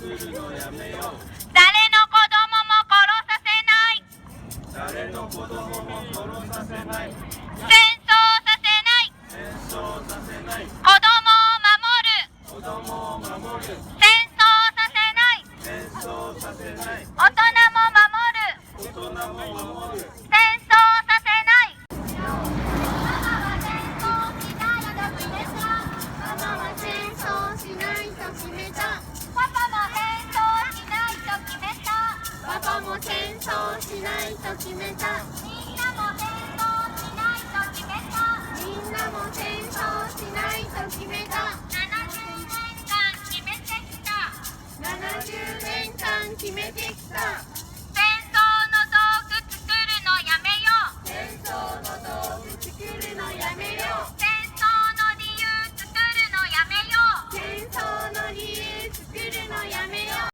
誰の子供も殺させない。誰の子供も殺させない。ないと決めた。みんなも戦争しないと決めた。みんなも戦争しないと決めた。70年間決めてきた。70年間決めてきた